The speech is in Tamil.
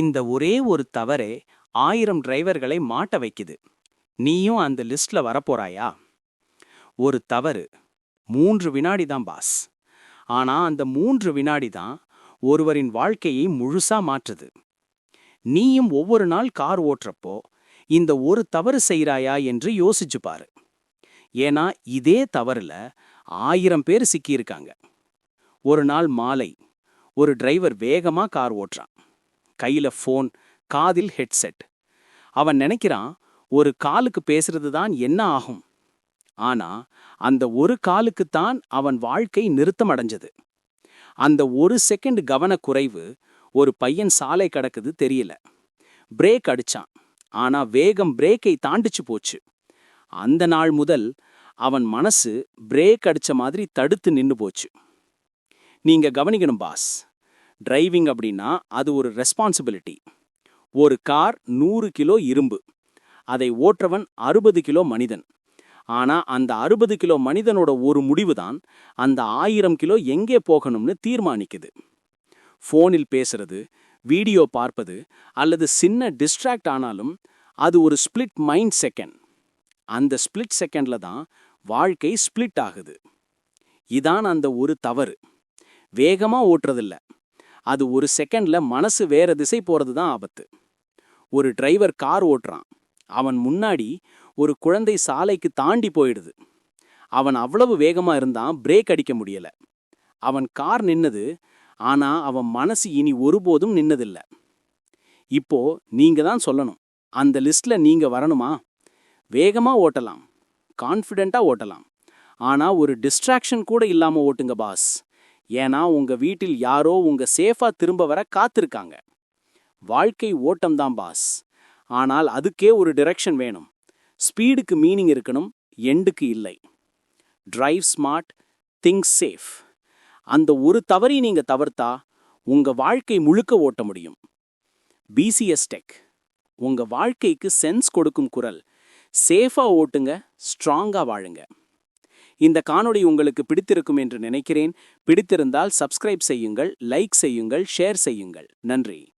இந்த ஒரே ஒரு தவறே ஆயிரம் டிரைவர்களை மாட்ட வைக்குது. நீயும் அந்த லிஸ்ட்ல வரப்போறாயா? ஒரு தவறு. மூன்று வினாடி தான் பாஸ். ஆனா அந்த மூன்று வினாடி தான் ஒருவரின் வாழ்க்கையை முழுசா மாற்றுது. நீயும் ஒவ்வொரு நாள் கார் ஓட்டுறப்போ இந்த ஒரு தவறு செய்கிறாயா என்று யோசிச்சு பாரு. ஏன்னா இதே தவறுல ஆயிரம் பேர் சிக்கியிருக்காங்க. ஒரு நாள் மாலை ஒரு டிரைவர் வேகமா கார் ஓட்டுறான். கையில ஃபோன் காதில் ஹெட்செட் அவன் நினைக்கிறான் ஒரு காலுக்கு பேசுறது தான் என்ன ஆகும்? ஆனா அந்த ஒரு காலுக்குத்தான் அவன் வாழ்க்கை நிறுத்தம் அடைஞ்சது. அந்த ஒரு செகண்ட் கவனக்குறைவு ஒரு பையன் சாலை கடக்குது தெரியல. பிரேக் அடிச்சான். ஆனா வேகம் பிரேக்கை தாண்டிச்சு போச்சு. அந்த நாள் முதல் அவன் மனசு பிரேக் அடிச்ச மாதிரி தடுத்து நின்னு போச்சு. நீங்க கவனிக்கணும் பாஸ் டிரைவிங் அப்படின்னா அது ஒரு ரெஸ்பான்சிபிலிட்டி ஒரு கார் நூறு கிலோ இரும்பு. அதை ஓட்டுறவன் அறுபது கிலோ மனிதன். ஆனா அந்த அறுபது கிலோ மனிதனோட ஒரு முடிவு தான் அந்த ஆயிரம் கிலோ எங்கே போகணும்னு தீர்மானிக்குது. ஃபோனில் பேசுறது வீடியோ பார்ப்பது அல்லது சின்ன டிஸ்ட்ராக்ட் ஆனாலும் அது ஒரு ஸ்பிளிட் மைண்ட் செகண்ட் அந்த ஸ்பிளிட் செகண்ட்ல தான் வாழ்க்கை ஸ்பிளிட் ஆகுது. இதான் அந்த ஒரு தவறு. வேகமா ஓட்டுறதில்லை. அது ஒரு செகண்ட்ல மனசு வேற திசை போறது தான் ஆபத்து. ஒரு டிரைவர் கார் ஓட்டுறான். அவன் முன்னாடி ஒரு குழந்தை சாலைக்கு தாண்டி போயிடுது. அவன் அவ்வளவு வேகமா இருந்தான் பிரேக் அடிக்க முடியல. அவன் கார் நின்னது ஆனா அவன் மனசு இனி ஒருபோதும் நின்னதில்ல. இப்போ நீங்க தான் சொல்லணும். அந்த லிஸ்ட்ல நீங்க வரணுமா? வேகமா ஓட்டலாம் கான்ஃபிடென்ட்டா ஓட்டலாம். ஆனா ஒரு டிஸ்ட்ராக்ஷன் கூட இல்லாம ஓட்டுங்க பாஸ். ஏன்னா உங்க வீட்டில் யாரோ உங்க சேஃபா திரும்ப வர காத்திருக்காங்க. வாழ்க்கை ஓட்டம் தான் பாஸ் ஆனால் அதுக்கே ஒரு டிரெக்ஷன் வேணும். ஸ்பீடுக்கு மீனிங் இருக்கணும் எண்டுக்கு இல்லை. டிரைவ் ஸ்மார்ட் திங்க் சேஃப் அந்த ஒரு தவறை நீங்க தவிர்த்தா உங்க வாழ்க்கை முழுக்க ஓட்ட முடியும். பிசிஎஸ் டெக் உங்க வாழ்க்கைக்கு சென்ஸ் கொடுக்கும் குரல். சேஃபா ஓட்டுங்க ஸ்ட்ராங்கா வாழுங்க. இந்த காணொளி உங்களுக்கு பிடித்திருக்கும் என்று நினைக்கிறேன். பிடித்திருந்தால் சப்ஸ்கிரைப் செய்யுங்கள் லைக் செய்யுங்கள் ஷேர் செய்யுங்கள். நன்றி.